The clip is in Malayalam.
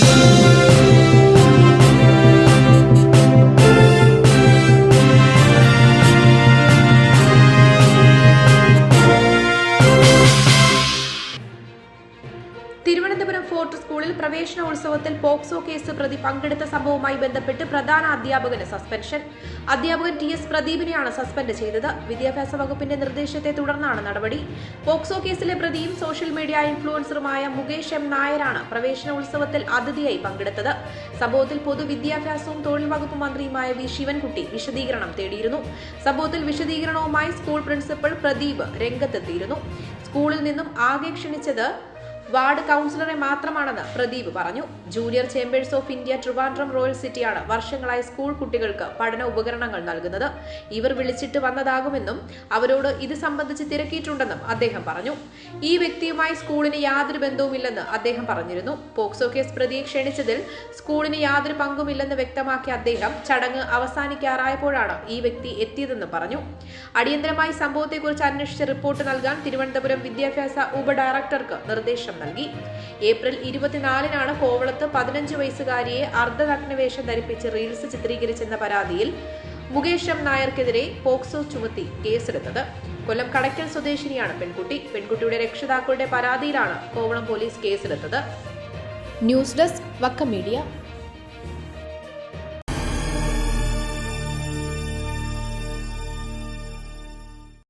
Música തിരുവനന്തപുരം ഫോർട്ട് സ്കൂളിൽ പ്രവേശനോത്സവത്തിൽ പോക്സോ കേസ് പ്രതി പങ്കെടുത്ത സംഭവവുമായി ബന്ധപ്പെട്ട് പ്രധാന അധ്യാപകന് സസ്പെൻഷൻ. അധ്യാപകൻ ടി എസ് പ്രദീപിനെയാണ് സസ്പെൻഡ് ചെയ്തത്. വിദ്യാഭ്യാസ വകുപ്പിന്റെ നിർദ്ദേശത്തെ തുടർന്നാണ് നടപടി. പോക്സോ കേസിലെ പ്രതിയും സോഷ്യൽ മീഡിയ ഇൻഫ്ലുവൻസറുമായ മുകേഷ് എം നായരാണ് പ്രവേശനോത്സവത്തിൽ അതിഥിയായി പങ്കെടുത്തത്. സംഭവത്തിൽ പൊതുവിദ്യാഭ്യാസവും തൊഴിൽ വകുപ്പ് മന്ത്രിയുമായ വി ശിവൻകുട്ടി വിശദീകരണം തേടിയിരുന്നു. സംഭവത്തിൽ വിശദീകരണവുമായി സ്കൂൾ പ്രിൻസിപ്പൽ പ്രദീപ് രംഗത്തെത്തിയിരുന്നു. സ്കൂളിൽ നിന്നും ആകെ ക്ഷണിച്ചത് വാർഡ് കൗൺസിലറെ മാത്രമാണെന്ന് പ്രദീപ് പറഞ്ഞു. Junior chambers of India Trivandrum royal സിറ്റിയാണ് വർഷങ്ങളായി സ്കൂൾ കുട്ടികൾക്ക് പഠന ഉപകരണങ്ങൾ നൽകുന്നത്. ഇവർ വിളിച്ചിട്ട് വന്നതാകുമെന്നും അവരോട് ഇത് സംബന്ധിച്ച് തിരക്കിയിട്ടുണ്ടെന്നും അദ്ദേഹം പറഞ്ഞു. ഈ വ്യക്തിയുമായി സ്കൂളിന് യാതൊരു ബന്ധവുമില്ലെന്ന് അദ്ദേഹം പറഞ്ഞിരുന്നു. പോക്സോ കേസ് പ്രതിയെ ക്ഷണിച്ചതിൽ സ്കൂളിന് യാതൊരു പങ്കുമില്ലെന്ന് വ്യക്തമാക്കിയ അദ്ദേഹം ചടങ്ങ് അവസാനിക്കാറായപ്പോഴാണ് ഈ വ്യക്തി എത്തിയതെന്ന് പറഞ്ഞു. അടിയന്തരമായി സംഭവത്തെക്കുറിച്ച് അന്വേഷിച്ച് റിപ്പോർട്ട് നൽകാൻ തിരുവനന്തപുരം വിദ്യാഭ്യാസ ഉപ ഡയറക്ടർക്ക് നിർദ്ദേശം നൽകി. ഏപ്രിൽ ഇരുപത്തിനാലിനാണ് കോവളത്ത് പതിനഞ്ച് വയസ്സുകാരിയെ അർദ്ധനഗ്നവേഷം ധരിപ്പിച്ച് റീൽസ് ചിത്രീകരിച്ചെന്ന പരാതിയിൽ മുകേഷ് എം നായർക്കെതിരെ പോക്സോ ചുമത്തി കേസെടുത്തത്. കൊല്ലം കടയ്ക്കൽ സ്വദേശിനിയാണ് പെൺകുട്ടി. പെൺകുട്ടിയുടെ രക്ഷിതാക്കളുടെ പരാതിയിലാണ് കോവളം പോലീസ് കേസെടുത്തത്. News desk Vakka media.